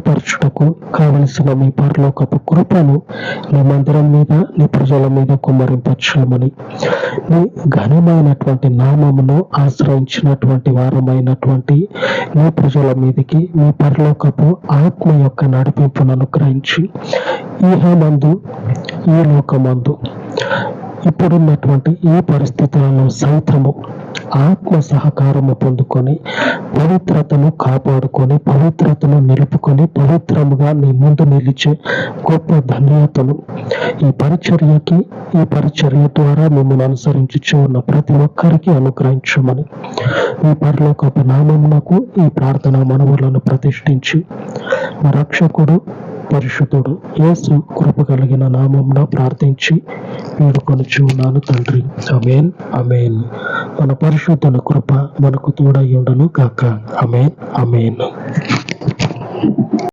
పరచుటకు కావలసిన మీ పరలోకపు కృపను నీ మందిరం మీద నీ ప్రజల మీద కుమ్మరింపచ్చమని నీ ఘనమైనటువంటి నామమును ఆశ్రయించినటువంటి వారమైనటువంటి నీ ప్రజల మీదకి మీ పరలోకపు ఆత్మ యొక్క నడిపింపును అనుగ్రహించి ఈహమందు ఈ లోకమందు ఇప్పుడున్నటువంటి ఈ పరిస్థితులను సైతము ఆత్మ సహకారము పొందుకొని పవిత్రతను కాపాడుకొని పవిత్రతను నిలుపుకొని పవిత్రముగా నీ ముందు నిలిచే గొప్ప ధన్యతలు ఈ పరిచర్యకి ఈ పరిచర్య ద్వారా మిమ్మల్ని అనుసరించుచు ఉన్న ప్రతి ఒక్కరికి అనుగ్రహించమని ఈ పరలోకపు నామమునకు ఈ ప్రార్థన మనవులను ప్రతిష్ఠించి రక్షకుడు పరిశుద్ధుడు యేసు కృప కలిగిన నామంన ప్రార్థించి వేడుకొనుచు ఉన్నాను తండ్రి. అమేన్ అమేన్ మన పరిశుద్ధుల కృప మనకు తోడై ఉండను కాక అమేన్ అమేన్